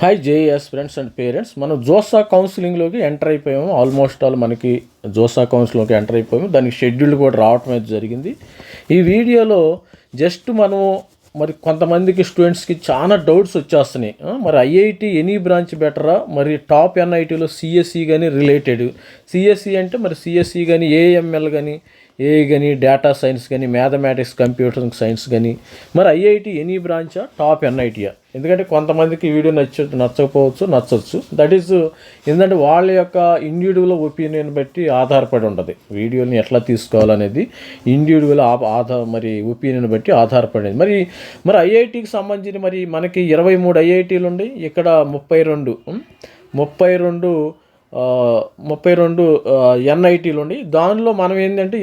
Hi JS friends and parents మనం JoSAA కౌన్సిలింగ్లోకి enter అయిపోయాము. ఆల్మోస్ట్ ఆల్ మనకి జోసా కౌన్సిలింగ్లోకి ఎంటర్ అయిపోయాము. దానికి షెడ్యూల్ కూడా రావటం అయితే జరిగింది. ఈ వీడియోలో జస్ట్ మనము మరి కొంతమందికి స్టూడెంట్స్కి చాలా డౌట్స్ వచ్చేస్తున్నాయి. మరి ఐఐటి ఎనీ బ్రాంచ్ బెటరా మరి టాప్ ఎన్ఐటీలో సిఎస్సి కానీ రిలేటెడ్ సిఎస్సి అంటే మరి సిఎస్సి కానీ ఏఎంఎల్ కానీ ఏఐ కానీ డేటా సైన్స్ కానీ మ్యాథమెటిక్స్ కంప్యూటర్ సైన్స్ కానీ మరి ఐఐటి ఎనీ బ్రాంచా టాప్ ఎన్ఐటియా ఎందుకంటే కొంతమందికి వీడియో నచ్చ నచ్చకపోవచ్చు నచ్చవచ్చు దట్ ఈస్ ఎందుకంటే వాళ్ళ యొక్క ఇండివిజువల్ ఒపీనియన్ బట్టి ఆధారపడి ఉంటుంది. వీడియోని ఎట్లా తీసుకోవాలనేది ఇండివిజువల్ ఆధార మరి ఒపీనియన్ బట్టి ఆధారపడేది. మరి మరి ఐఐటికి సంబంధించి మరి మనకి ఇరవై మూడు ఐఐటీలు ఉన్నాయి ఇక్కడ ముప్పై రెండు ముప్పై రెండు ముప్పై రెండు ఎన్ఐటీలు ఉండి దానిలో మనం ఏంటంటే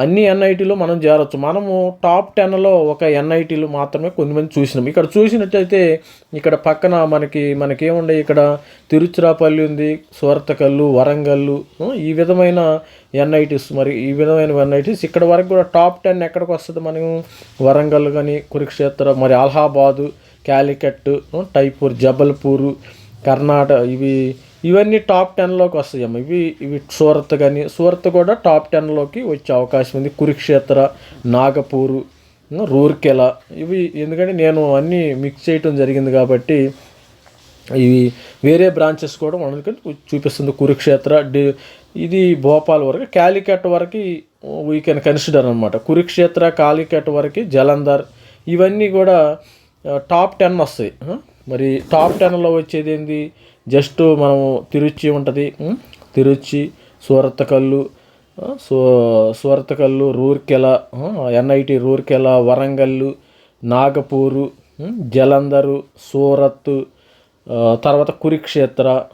అన్ని ఎన్ఐటీలో మనం చేరొచ్చు. మనము టాప్ టెన్లో ఒక ఎన్ఐటీలు మాత్రమే కొంతమంది చూసినాం. ఇక్కడ చూసినట్టయితే ఇక్కడ పక్కన మనకి మనకేముండే ఇక్కడ తిరుచిరాపల్లి ఉంది సువర్తకల్లు వరంగల్లు ఈ విధమైన ఎన్ఐటీస్ మరి ఈ విధమైన ఎన్ఐటీస్. ఇక్కడ వరకు కూడా టాప్ టెన్ ఎక్కడికి వస్తుంది మనం వరంగల్ కానీ కురుక్షేత్ర మరి అలహాబాదు క్యాలికట్ టైపూర్ జబల్పూరు కర్ణాటక ఇవి ఇవన్నీ టాప్ టెన్లోకి వస్తాయి అమ్మ. ఇవి ఇవి సూరత్ కానీ సూరత్ కూడా టాప్ టెన్లోకి వచ్చే అవకాశం ఉంది. కురుక్షేత్ర నాగపూరు రూర్కెలా. ఇవి ఎందుకంటే నేను అన్నీ మిక్స్ చేయటం జరిగింది కాబట్టి ఇవి వేరే బ్రాంచెస్ కూడా మనకి చూపిస్తుంది. కురుక్షేత్ర డి ఇది భోపాల్ వరకు కాలికట్ వరకు వీ కెన్ కన్సిడర్ అనమాట కురుక్షేత్ర కాలికట్ వరకు జలంధర్ ఇవన్నీ కూడా టాప్ టెన్ వస్తాయి. మరి టాప్ టెన్లో వచ్చేది ఏంది? జస్ట్ మనము తిరుచి ఉంటుంది తిరుచి సూరత్కల్లు సో సూరత్కల్లు రూర్కెల ఎన్ఐటి రూర్కెల వరంగల్లు నాగపూరు జలంధరు సూరత్ తర్వాత కురుక్షేత్ర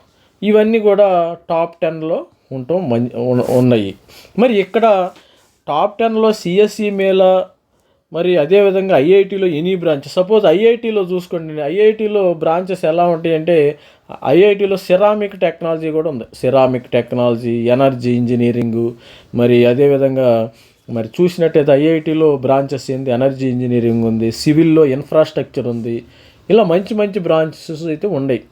ఇవన్నీ కూడా టాప్ టెన్లో ఉండటం మం ఉన్నాయి. మరి ఇక్కడ టాప్ టెన్లో సిఎస్ఈ మేళ మరి అదేవిధంగా ఐఐటీలో ఎనీ బ్రాంచ్ సపోజ్ ఐఐటీలో చూసుకోండి ఐఐటీలో బ్రాంచెస్ ఎలా ఉంటాయంటే ఐఐటీలో సిరామిక్ టెక్నాలజీ కూడా ఉంది. సిరామిక్ టెక్నాలజీ ఎనర్జీ ఇంజనీరింగు మరి అదేవిధంగా మరి చూసినట్టయితే ఐఐటీలో బ్రాంచెస్ ఏంది? ఎనర్జీ ఇంజనీరింగ్ ఉంది. సివిల్లో ఇన్ఫ్రాస్ట్రక్చర్ ఉంది. ఇలా మంచి మంచి బ్రాంచెస్ అయితే ఉన్నాయి.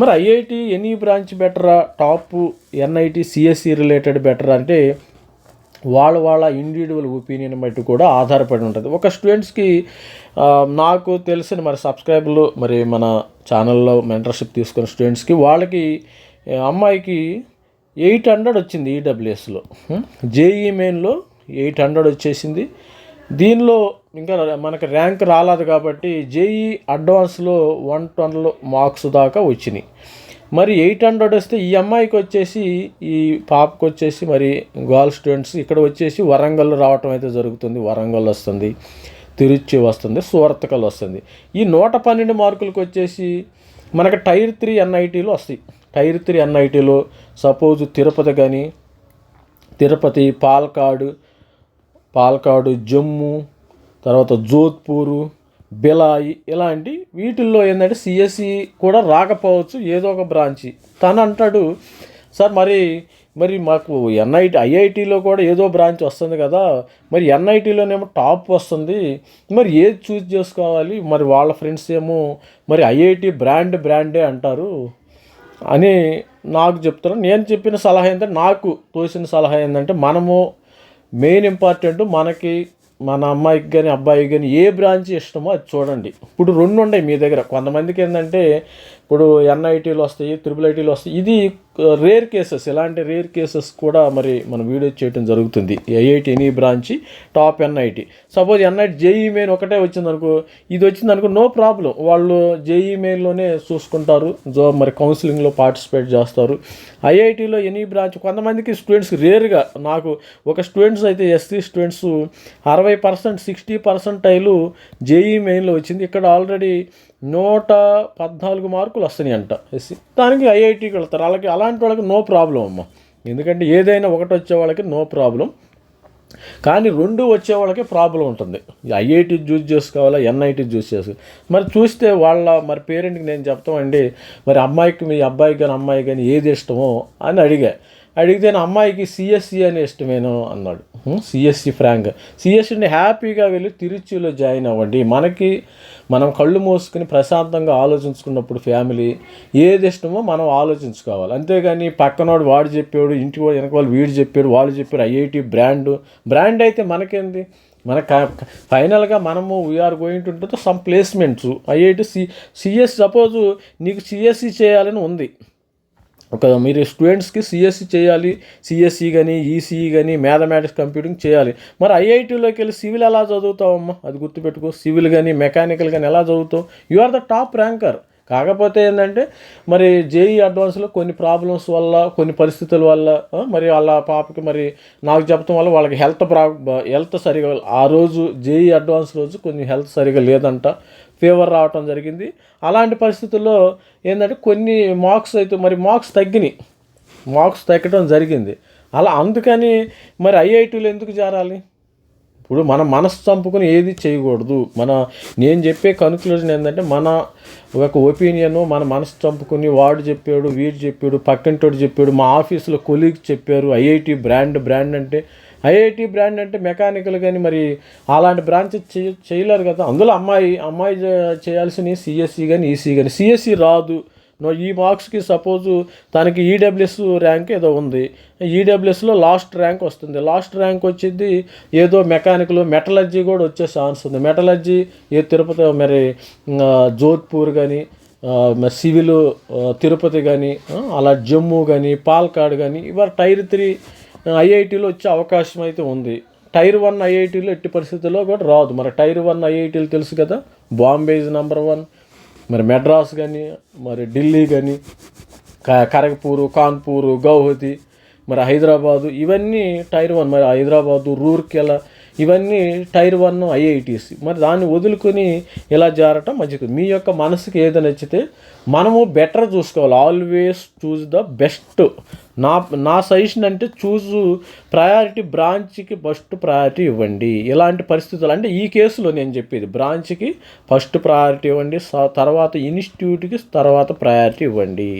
మరి ఐఐటి ఎనీ బ్రాంచ్ బెటరా? టాప్ ఎన్ఐటి సిఎస్సి రిలేటెడ్ బెటరా? అంటే వాళ్ళ వాళ్ళ ఇండివిజువల్ ఒపీనియన్ బట్టి కూడా ఆధారపడి ఉంటుంది. ఒక స్టూడెంట్స్కి నాకు తెలిసిన మరి సబ్స్క్రైబర్లు మరి మన ఛానల్లో మెంటర్షిప్ తీసుకున్న స్టూడెంట్స్కి వాళ్ళకి అమ్మాయికి ఎయిట్ హండ్రెడ్ వచ్చింది ఈడబ్ల్యూఎస్లో జేఈ మెయిన్లో ఎయిట్ హండ్రెడ్ వచ్చేసింది. దీనిలో ఇంకా మనకి ర్యాంక్ రాలేదు కాబట్టి జేఈ అడ్వాన్స్లో వన్ ట్వెల్వ్ మార్క్స్ దాకా వచ్చినాయి. మరి ఎయిట్ హండ్రెడ్ వస్తే ఈ అమ్మాయికి వచ్చేసి ఈ పాపకు వచ్చేసి మరి గర్ల్ స్టూడెంట్స్ ఇక్కడ వచ్చేసి వరంగల్ రావటం అయితే జరుగుతుంది. వరంగల్ వస్తుంది తిరుచి వస్తుంది సూరత్కల్ వస్తుంది. ఈ నూట పన్నెండు మార్కులకు వచ్చేసి మనకి టైర్ త్రీ ఎన్ఐటీలు వస్తాయి. టైర్ త్రీ ఎన్ఐటీలో సపోజ్ తిరుపతి కానీ తిరుపతి పాలకాడు పాలకాడు జమ్ము తర్వాత జోధ్పూరు బిలాయి ఇలాంటి వీటిల్లో ఏంటంటే సిఎస్సి కూడా రాకపోవచ్చు ఏదో ఒక బ్రాంచి. తను అంటాడు సార్ మరి మరి మాకు ఎన్ఐటి ఐఐటిలో కూడా ఏదో బ్రాంచ్ వస్తుంది కదా మరి ఎన్ఐటీలోనేమో టాప్ వస్తుంది మరి ఏది చూస్ చేసుకోవాలి మరి వాళ్ళ ఫ్రెండ్స్ ఏమో మరి ఐఐటి బ్రాండ్ బ్రాండే అంటారు అని నాకు చెప్తున్నారు. నేను చెప్పిన సలహా ఏంటంటే నాకు తోసిన సలహా ఏంటంటే మనము మెయిన్ ఇంపార్టెంట్ మనకి మన అమ్మాయికి కానీ అబ్బాయికి కానీ ఏ బ్రాంచ్ ఇష్టమో అది చూడండి. ఇప్పుడు రెండు ఉన్నాయి మీ దగ్గర. కొంతమందికి ఏంటంటే ఇప్పుడు ఎన్ఐటీలు వస్తాయి త్రిబుల్ ఐటీలు వస్తాయి. ఇది రేర్ కేసెస్ ఇలాంటి రేర్ కేసెస్ కూడా మరి మనం వీడియో చేయడం జరుగుతుంది. IIT any branch top NIT. Suppose NIT JEE main ఒకటే వచ్చింది అనుకో ఇది వచ్చింది అనుకో నో ప్రాబ్లం. వాళ్ళు జేఈ మెయిన్లోనే చూసుకుంటారు జో మరి కౌన్సిలింగ్లో పార్టిసిపేట్ చేస్తారు. ఐఐటిలో ఎనీ బ్రాంచ్ కొంతమందికి స్టూడెంట్స్ రేర్గా నాకు ఒక స్టూడెంట్స్ అయితే ఎస్సీ స్టూడెంట్స్ అరవై పర్సెంట్ సిక్స్టీ పర్సెంటైలు జేఈ మెయిన్లో వచ్చింది. ఇక్కడ ఆల్రెడీ నూట పద్నాలుగు మార్కులు వస్తాయి అంట ఎస్సీ. దానికి ఐఐటికి వెళ్తారు. వాళ్ళకి అలాంటి వాళ్ళకి నో ప్రాబ్లం అమ్మ. ఎందుకంటే ఏదైనా ఒకటి వచ్చే వాళ్ళకి నో ప్రాబ్లం కానీ రెండు వచ్చే వాళ్ళకి ప్రాబ్లం ఉంటుంది. ఐఐటి చూస్ చేసుకోవాలా ఎన్ఐటి చూస్ చేసుకోవాలి మరి చూస్తే వాళ్ళ మరి పేరెంట్కి నేను చెప్తామండి మరి అమ్మాయికి మీ అబ్బాయికి కానీ అమ్మాయి కానీ ఏది ఇష్టమో అని అడిగా. అడిగితే నా అమ్మాయికి సిఎస్సి అని ఇష్టమేనో అన్నాడు. సిఎస్సి ఫ్రాంక్ సిఎస్సిని హ్యాపీగా వెళ్ళి తిరుచిలో జాయిన్ అవ్వండి. మనకి మనం కళ్ళు మూసుకుని ప్రశాంతంగా ఆలోచించుకున్నప్పుడు ఫ్యామిలీ ఏది ఇష్టమో మనం ఆలోచించుకోవాలి. అంతేగాని పక్కనోడు వాడు చెప్పాడు ఇంటి వాడు వెనక వాళ్ళు వీడు చెప్పాడు వాళ్ళు చెప్పారు ఐఐటి బ్రాండ్. బ్రాండ్ అయితే మనకేంది? మన ఫైనల్గా మనము we are going to some placements. IIT C CS suppose నీకు సిఎస్సి చేయాలని ఉంది. ఒక మీరు స్టూడెంట్స్కి సిఎస్సి చేయాలి సిఎస్సి కానీ ఈసీఈ కానీ మ్యాథమెటిక్స్ కంప్యూటింగ్ చేయాలి. మరి ఐఐటీలోకి వెళ్ళి సివిల్ ఎలా చదువుతావమ్మా? అది గుర్తుపెట్టుకో. సివిల్ కానీ మెకానికల్ కానీ ఎలా చదువుతావు? You are the top ranker. కాకపోతే ఏంటంటే మరి జేఈ అడ్వాన్స్లో కొన్ని ప్రాబ్లమ్స్ వల్ల కొన్ని పరిస్థితుల వల్ల మరి వాళ్ళ పాపకి మరి నాకు చెప్పడం వల్ల వాళ్ళకి హెల్త్ ప్రా హెల్త్ సరిగా ఆ రోజు జేఈ అడ్వాన్స్ రోజు కొన్ని హెల్త్ సరిగా లేదంట ఫీవర్ రావటం జరిగింది. అలాంటి పరిస్థితుల్లో ఏంటంటే కొన్ని మార్క్స్ అయితే మరి మార్క్స్ తగ్గినాయి. మార్క్స్ తగ్గడం జరిగింది. అలా అందుకని మరి ఐఐటీలో ఎందుకు చేరాలి? ఇప్పుడు మన మనసు చంపుకుని ఏది చేయకూడదు. మన నేను చెప్పే కన్క్లూజన్ ఏంటంటే మన ఒక ఒపీనియన్ మన మనసు చంపుకుని వాడు చెప్పాడు వీడు చెప్పాడు పక్కింటోడు చెప్పాడు మా ఆఫీసులో కొలీగ్ చెప్పారు ఐఐటి బ్రాండ్ బ్రాండ్ అంటే ఐఐటి బ్రాండ్ అంటే మెకానికల్ కానీ మరి అలాంటి బ్రాంచ్ చేయ చేయలేరు కదా. అందులో అమ్మాయి అమ్మాయి చేయాల్సిన సిఎస్సి కానీ ఈసీ కానీ సిఎస్సి రాదు. ఈ మార్క్స్కి సపోజు తనకి ఈడబ్ల్యూఎస్ ర్యాంక్ ఏదో ఉంది. ఈడబ్ల్యూఎస్లో లాస్ట్ ర్యాంక్ వస్తుంది. లాస్ట్ ర్యాంక్ వచ్చింది ఏదో మెకానికల్ మెటలర్జీ కూడా వచ్చే ఛాన్స్ ఉంది. మెటలర్జీ ఏ తిరుపతి మరి జోధ్పూర్ కానీ సివిల్ తిరుపతి కానీ అలా జమ్మూ కానీ పాల్కాడ్ కానీ ఇవాళ టైర్ త్రీ ఐఐటీలో వచ్చే అవకాశం అయితే ఉంది. టైర్ వన్ ఐఐటీలో ఎట్టి పరిస్థితుల్లో కూడా రాదు. మరి టైర్ వన్ ఐఐటీలు తెలుసు కదా? బాంబే ఇస్ నెంబర్ వన్ మరి మెడ్రాస్ కానీ మరి ఢిల్లీ కానీ కరగపూరు కాన్పూరు గౌహతి మరి హైదరాబాదు ఇవన్నీ టైర్ వన్. మరి హైదరాబాదు రూర్కెలా ఇవన్నీ టైర్ వన్ ఐఐటీస్. మరి దాన్ని వదులుకొని ఇలా జారటం మంచిది. మీ యొక్క మనసుకి ఏది నచ్చితే మనము బెటర్ చూసుకోవాలి. ఆల్వేస్ చూజ్ ద బెస్ట్ నా నా సజెషన్ అంటే చూజ్ ప్రయారిటీ బ్రాంచ్కి ఫస్ట్ ప్రయారిటీ ఇవ్వండి. ఇలాంటి పరిస్థితులు అంటే ఈ కేసులో నేను చెప్పేది. బ్రాంచ్కి ఫస్ట్ ప్రయారిటీ ఇవ్వండి. తర్వాత ఇన్స్టిట్యూట్కి తర్వాత ప్రయారిటీ ఇవ్వండి.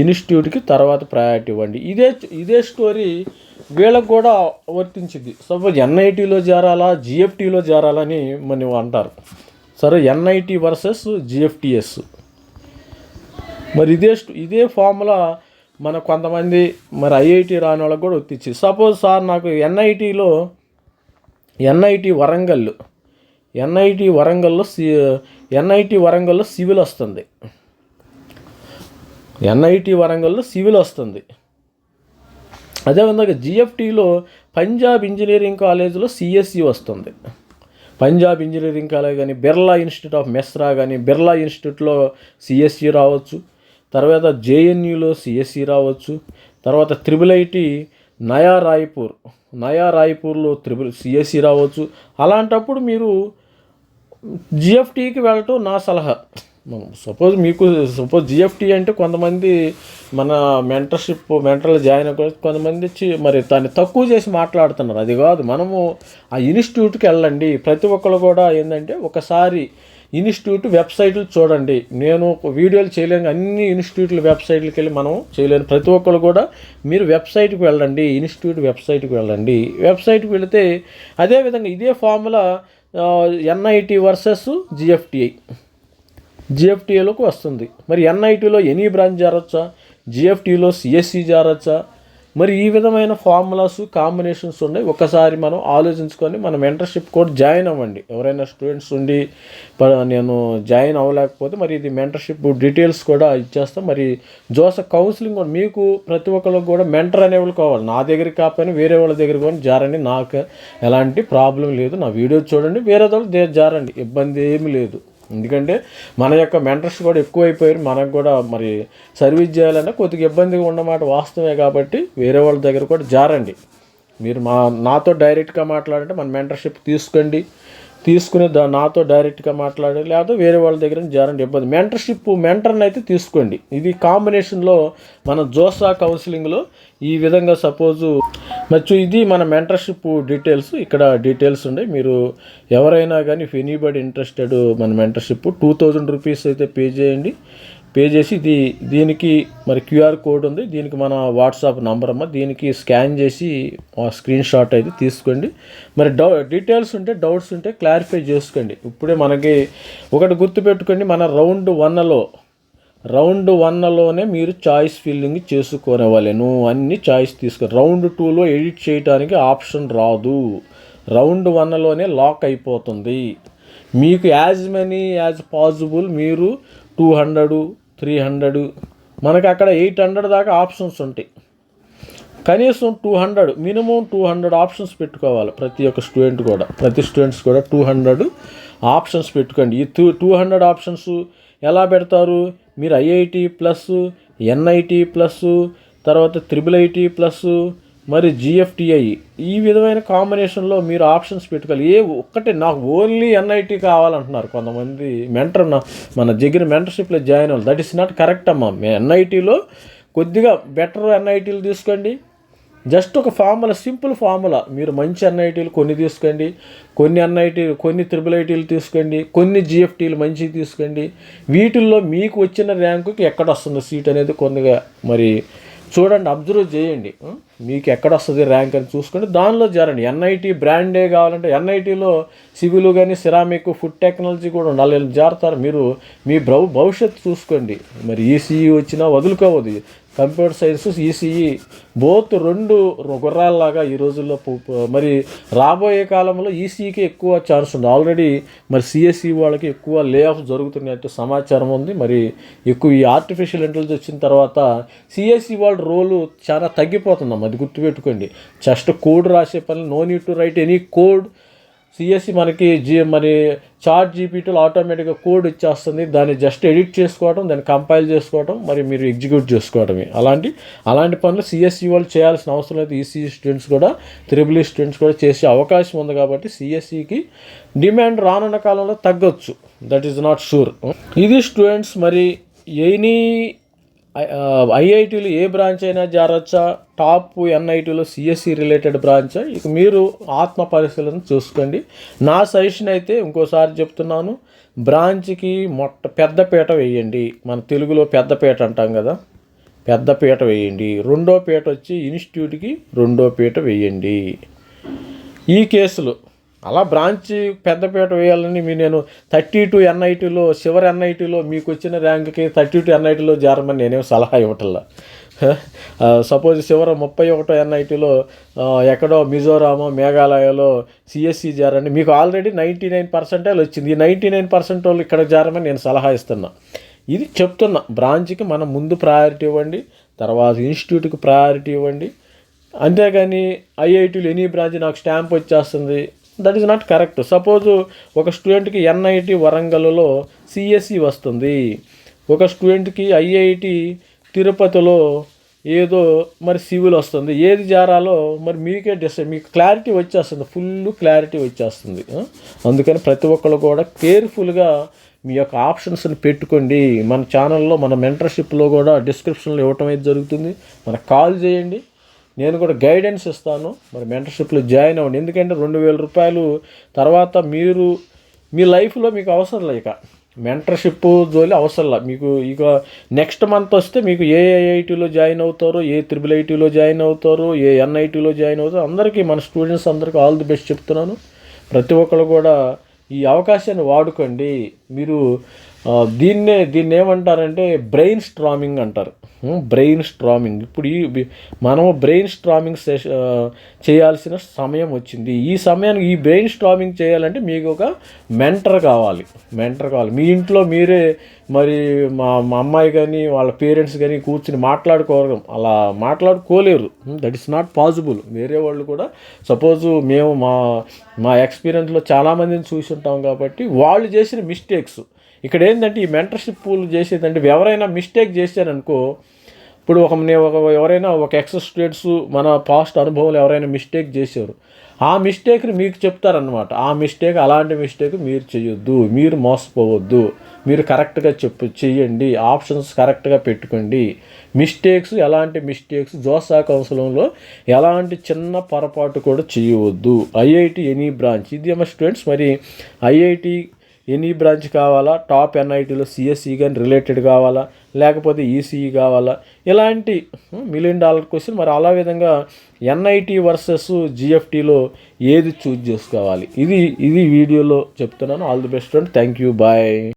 ఇన్స్టిట్యూట్కి తర్వాత ప్రయారిటీ ఇవ్వండి. ఇదే ఇదే స్టోరీ వీళ్ళకు కూడా వర్తించింది. సపోజ్ ఎన్ఐటీలో చేరాలా జిఎఫ్టీలో చేరాలని మనం అంటారు. సరే ఎన్ఐటి వర్సెస్ జిఎఫ్టిఎస్ మరి ఇదే ఇదే ఫార్ములా మన కొంతమంది మరి ఐఐటి రాని వాళ్ళకి కూడా వర్తించి సపోజ్ సార్ నాకు ఎన్ఐటీలో ఎన్ఐటి వరంగల్ ఎన్ఐటి వరంగల్లో సి ఎన్ఐటి వరంగల్లో సివిల్ వస్తుంది. ఎన్ఐటి వరంగల్లో సివిల్ వస్తుంది. అదేవిధంగా జిఎఫ్టీలో పంజాబ్ ఇంజనీరింగ్ కాలేజీలో సిఎస్సి వస్తుంది. పంజాబ్ ఇంజనీరింగ్ కాలేజ్ కానీ బిర్లా ఇన్స్టిట్యూట్ ఆఫ్ మెస్రా కానీ బిర్లా ఇన్స్టిట్యూట్లో సిఎస్సి రావచ్చు. తర్వాత జేఎన్యూలో సిఎస్సి రావచ్చు. తర్వాత త్రిబుల్ ఐటి నయా రాయ్పూర్ నయా రాయ్పూర్లో త్రిబుల్ సిఎస్సి రావచ్చు. అలాంటప్పుడు మీరు జిఎఫ్టీకి వెళ్ళటం నా సలహా. సపోజ్ మీకు సపోజ్ జిఎఫ్టీ అంటే కొంతమంది మన మెంటర్షిప్ మెంటర్లో జాయిన్ కొంతమంది వచ్చి మరి దాన్ని తక్కువ చేసి మాట్లాడుతున్నారు. అది కాదు మనము ఆ ఇన్స్టిట్యూట్కి వెళ్ళండి. ప్రతి ఒక్కరు కూడా ఏంటంటే ఒకసారి ఇన్స్టిట్యూట్ వెబ్సైట్లు చూడండి. నేను వీడియోలు చేయలేను అన్ని ఇన్స్టిట్యూట్ల వెబ్సైట్లకి వెళ్ళి మనం చేయలేను. ప్రతి ఒక్కరు కూడా మీరు వెబ్సైట్కి వెళ్ళండి. ఇన్స్టిట్యూట్ వెబ్సైట్కి వెళ్ళండి. వెబ్సైట్కి వెళితే అదేవిధంగా ఇదే ఫార్ములా ఎన్ఐటి వర్సెస్ జిఎఫ్టిఐ జిఎఫ్టీఏలోకి వస్తుంది. మరి ఎన్ఐటీలో ఎనీ బ్రాంచ్ జారొచ్చా? జిఎఫ్టీలో సిఎస్సి జారొచ్చా? మరి ఈ విధమైన ఫార్ములాస్ కాంబినేషన్స్ ఉన్నాయి. ఒకసారి మనం ఆలోచించుకొని మన మెంటర్షిప్ కూడా జాయిన్ అవ్వండి. ఎవరైనా స్టూడెంట్స్ ఉండి ప- నేను జాయిన్ అవ్వలేకపోతే మరి ఇది మెంటర్షిప్ డీటెయిల్స్ కూడా ఇచ్చేస్తాం. మరి జోస కౌన్సిలింగ్ కూడా మీకు ప్రతి ఒక్కరికి కూడా మెంటర్ అనేవాళ్ళు కావాలి. నా దగ్గర కాకపోయినా వేరే వాళ్ళ దగ్గర కూడా జారండి. నాకు ఎలాంటి ప్రాబ్లం లేదు. నా వీడియో చూడండి. వేరే వాళ్ళు జారండి. ఇబ్బంది ఏమీ లేదు. ఎందుకంటే మన యొక్క మెంటర్స్ కూడా ఎక్కువైపోయారు మనకు కూడా మరి సర్వీస్ చేయాలంటే కొద్దిగా ఇబ్బందిగా ఉన్నమాట వాస్తవమే కాబట్టి వేరే వాళ్ళ దగ్గర కూడా జారండి. మీరు మా నాతో డైరెక్ట్గా మాట్లాడంటే మన మెంటర్షిప్ తీసుకోండి. తీసుకుని దా నాతో డైరెక్ట్గా మాట్లాడి లేదా వేరే వాళ్ళ దగ్గర జారండి ఇబ్బంది. మెంటర్షిప్ మెంటర్ని అయితే తీసుకోండి. ఇది కాంబినేషన్లో మన జోసా కౌన్సిలింగ్లో ఈ విధంగా సపోజు మచ్చు ఇది మన మెంటర్షిప్ డీటెయిల్స్. ఇక్కడ డీటెయిల్స్ ఉన్నాయి. మీరు ఎవరైనా కానీ ఇఫ్ ఎనీబడి ఇంట్రెస్టెడ్ మన మెంటర్షిప్ టూ థౌజండ్ రూపీస్ అయితే పే చేయండి. పే చేసి ఇది దీనికి మరి క్యూఆర్ కోడ్ ఉంది. దీనికి మన వాట్సాప్ నంబర్ అమ్మ. దీనికి స్కాన్ చేసి స్క్రీన్ షాట్ అయితే తీసుకోండి. మరి డౌ డీటెయిల్స్ ఉంటే డౌట్స్ ఉంటే క్లారిఫై చేసుకోండి. ఇప్పుడే మనకి ఒకటి గుర్తుపెట్టుకోండి. మన రౌండ్ వన్లో రౌండ్ వన్లోనే మీరు చాయిస్ ఫిల్లింగ్ చేసుకోనివ్వలేను అన్ని చాయిస్ తీసుకో రౌండ్ టూలో ఎడిట్ చేయడానికి ఆప్షన్ రాదు. రౌండ్ వన్లోనే లాక్ అయిపోతుంది. మీకు యాజ్ మెనీ యాజ్ పాసిబుల్ మీరు టూ హండ్రెడ్ త్రీ హండ్రెడ్. మనకి అక్కడ ఎయిట్ హండ్రెడ్ దాకా ఆప్షన్స్ ఉంటాయి. కనీసం two hundred minimum two hundred options పెట్టుకోవాలి ప్రతి ఒక్క స్టూడెంట్ కూడా. ప్రతి స్టూడెంట్స్ కూడా టూ హండ్రెడ్ ఆప్షన్స్ పెట్టుకోండి. ఈ టూ టూ హండ్రెడ్ ఆప్షన్స్ ఎలా పెడతారు? మీరు ఐఐటి ప్లస్ ఎన్ఐటి ప్లస్ తర్వాత త్రిబుల్ ఐటి ప్లస్ మరి జిఎఫ్టిఐ ఈ విధమైన కాంబినేషన్లో మీరు ఆప్షన్స్ పెట్టుకోవాలి. ఏ ఒక్కటే నాకు ఓన్లీ ఎన్ఐటి కావాలంటున్నారు కొంతమంది మెంటర్ మన దగ్గర మెంటర్షిప్లో జాయిన్ అవ్వాలి. దట్ ఈస్ నాట్ కరెక్ట్ అమ్మా. ఎన్ఐటీలో కొద్దిగా బెటర్ ఎన్ఐటీలు తీసుకోండి. జస్ట్ ఒక ఫార్ములా సింపుల్ ఫార్ములా మీరు మంచి ఎన్ఐటీలు కొన్ని తీసుకోండి. కొన్ని ఎన్ఐటీలు కొన్ని త్రిబుల్ ఐటీలు తీసుకోండి. కొన్ని జిఎఫ్టీలు మంచివి తీసుకోండి. వీటిల్లో మీకు వచ్చిన ర్యాంకుకి ఎక్కడ వస్తుంది సీట్ అనేది కొద్దిగా మరి చూడండి అబ్జర్వ్ చేయండి. మీకు ఎక్కడ వస్తుంది ర్యాంక్ అని చూసుకోండి దానిలో చేరండి. ఎన్ఐటి బ్రాండే కావాలంటే ఎన్ఐటీలో సివిల్ కానీ సిరామిక్ ఫుడ్ టెక్నాలజీ కూడా ఉండాలి. చేరతారు మీరు మీ భవిష్యత్తు చూసుకోండి. మరి ఈసీఈ వచ్చినా వదులుకోవద్దు. Computer science ECE. బోత్ రెండు గుర్రాల్లాగా ఈ రోజుల్లో మరి రాబోయే కాలంలో ఈసీఈకి ఎక్కువ ఛాన్స్ ఉంది. ఆల్రెడీ మరి సిఎస్ఈ వాళ్ళకి ఎక్కువ లే ఆఫ్ జరుగుతున్నట్టు సమాచారం ఉంది. మరి ఎక్కువ ఈ ఆర్టిఫిషియల్ ఇంటెలిజెన్స్ వచ్చిన తర్వాత సిఎస్ఈ వాళ్ళ రోలు చాలా తగ్గిపోతుందమ్మా. అది గుర్తుపెట్టుకోండి. జస్ట్ కోడ్ రాసే పని no need to write any code CSE మనకి జీ మరి చార్ట్ జీపీటీలో ఆటోమేటిక్గా కోడ్ ఇచ్చేస్తుంది. దాన్ని జస్ట్ ఎడిట్ చేసుకోవడం దాన్ని కంపైల్ చేసుకోవడం మరి మీరు ఎగ్జిక్యూట్ చేసుకోవడమే అలాంటి అలాంటి పనులు సిఎస్సి వాళ్ళు చేయాల్సిన అవసరం లేదు. ఈసీఈ స్టూడెంట్స్ కూడా త్రిబుల్ స్టూడెంట్స్ కూడా చేసే అవకాశం ఉంది కాబట్టి సిఎస్సికి డిమాండ్ రానున్న కాలంలో తగ్గొచ్చు. That is not sure. ఇది స్టూడెంట్స్ మరి ఎనీ ఐఐటీలు ఏ బ్రాంచ్ అయినా జారొచ్చా? టాప్ ఎన్ఐటీలో సిఎస్సి రిలేటెడ్ బ్రాంచ్? ఇక మీరు ఆత్మ పరిశీలన చూసుకోండి. నా సజెషన్ అయితే ఇంకోసారి చెప్తున్నాను. బ్రాంచ్కి మొట్ట పెద్దపీట వేయండి. మన తెలుగులో పెద్దపీట అంటాం కదా. పెద్దపీట వేయండి. రెండో పీట వచ్చి ఇన్స్టిట్యూట్కి రెండో పీట వేయండి. ఈ కేసులు అలా బ్రాంచ్ పెద్దపేట వేయాలని మీ నేను థర్టీ టూ ఎన్ఐటీలో చివరి ఎన్ఐటీలో మీకు వచ్చిన ర్యాంక్కి థర్టీ టూ ఎన్ఐటీలో చేరమని నేనేం సలహా ఇవ్వటల్లా సపోజ్ చివర ముప్పై ఒకటో ఎన్ఐటీలో ఎక్కడో మిజోరామో మేఘాలయలో సిఎస్సి జారని మీకు ఆల్రెడీ నైంటీ నైన్ పర్సెంటేజ్ వచ్చింది. ఈ నైంటీ నైన్ పర్సెంట్ వాళ్ళు ఇక్కడ జారమని నేను సలహా ఇస్తున్నా. ఇది చెప్తున్నా. బ్రాంచ్కి మనం ముందు ప్రయారిటీ ఇవ్వండి తర్వాత ఇన్స్టిట్యూట్కి ప్రయారిటీ ఇవ్వండి. అంతేగాని ఐఐటీలు ఎనీ బ్రాంచ్ నాకు స్టాంప్ వచ్చేస్తుంది. That is not correct suppose ఒక స్టూడెంట్కి ఎన్ఐటి వరంగల్లో సిఎస్సి వస్తుంది. ఒక స్టూడెంట్కి ఐఐటి తిరుపతిలో ఏదో మరి సివిల్ వస్తుంది. ఏది జారాలో మరి మీకే డిస్ మీకు క్లారిటీ వచ్చేస్తుంది. ఫుల్ క్లారిటీ వచ్చేస్తుంది. అందుకని ప్రతి ఒక్కరు కూడా కేర్ఫుల్గా మీ యొక్క ఆప్షన్స్ని పెట్టుకోండి. మన ఛానల్లో మన మెంటర్షిప్లో కూడా డిస్క్రిప్షన్లో ఇవ్వటం అయితే జరుగుతుంది. మనకు కాల్ చేయండి. నేను కూడా గైడెన్స్ ఇస్తాను. మరి మెంటర్షిప్లో జాయిన్ అవ్వండి. ఎందుకంటే రెండు వేల రూపాయలు తర్వాత మీరు మీ లైఫ్లో మీకు అవసరం లేక మెంటర్షిప్ జోలి అవసరం మీకు ఇక నెక్స్ట్ మంత్ వస్తే మీకు ఏ ఐఐటీలో జాయిన్ అవుతారో ఏ త్రిబుల్ ఐటీలో జాయిన్ అవుతారో ఏ ఎన్ఐటీలో జాయిన్ అవుతారో అందరికీ మన స్టూడెంట్స్ అందరికీ ఆల్ ది బెస్ట్ చెప్తున్నాను. ప్రతి ఒక్కరు కూడా ఈ అవకాశాన్ని వాడుకోండి. మీరు దీన్నే దీన్ని ఏమంటారంటే బ్రెయిన్ స్ట్రామింగ్ అంటారు. Brainstorming. ఇప్పుడు ఈ మనము బ్రెయిన్ స్ట్రామింగ్ చేయాల్సిన సమయం వచ్చింది. ఈ సమయానికి ఈ బ్రెయిన్ స్ట్రామింగ్ చేయాలంటే మీకు ఒక మెంటర్ కావాలి. మెంటర్ కావాలి. మీ ఇంట్లో మీరే మరి మా మా అమ్మాయి కానీ వాళ్ళ పేరెంట్స్ కానీ కూర్చుని మాట్లాడుకోవడం. అలా మాట్లాడుకోలేరు. దట్ ఇస్ నాట్ పాసిబుల్ వేరే వాళ్ళు కూడా సపోజ్ మేము మా మా ఎక్స్పీరియన్స్లో చాలామందిని చూసి ఉంటాం కాబట్టి వాళ్ళు చేసిన మిస్టేక్స్. ఇక్కడ ఏంటంటే ఈ మెంటర్షిప్లు చేసేదంటే ఎవరైనా మిస్టేక్ చేశారనుకో ఇప్పుడు ఒక నే- ఒక ఎవరైనా ఒక ఎక్స్ స్టూడెంట్స్ మన పాస్ట్ అనుభవంలో ఎవరైనా మిస్టేక్ చేశారు. ఆ మిస్టేక్ని మీకు చెప్తారనమాట ఆ మిస్టేక్ అలాంటి మిస్టేక్ మీరు చేయొద్దు. మీరు మోసపోవద్దు. మీరు కరెక్ట్గా చెప్పు చేయండి ఆప్షన్స్ కరెక్ట్గా పెట్టుకోండి. మిస్టేక్స్ ఎలాంటి మిస్టేక్స్ జోసా కౌన్సిలంలో ఎలాంటి చిన్న పొరపాటు కూడా చేయవద్దు. IIT any branch. ఇది ఏమో స్టూడెంట్స్ మరి ఐఐటి ఎనీ బ్రాంచ్ కావాలా? టాప్ ఎన్ఐటీలో సిఎస్ఈ కానీ రిలేటెడ్ కావాలా? లేకపోతే ఈసీఈ కావాలా? ఇలాంటి మిలియన్ డాలర్ క్వశ్చన్ మరి అలా విధంగా ఎన్ఐటీ వర్సెస్ జిఎఫ్టీలో ఏది చూజ్ చేసుకోవాలి? ఇది ఇది వీడియోలో చెప్తున్నాను. All the best and. Thank you bye.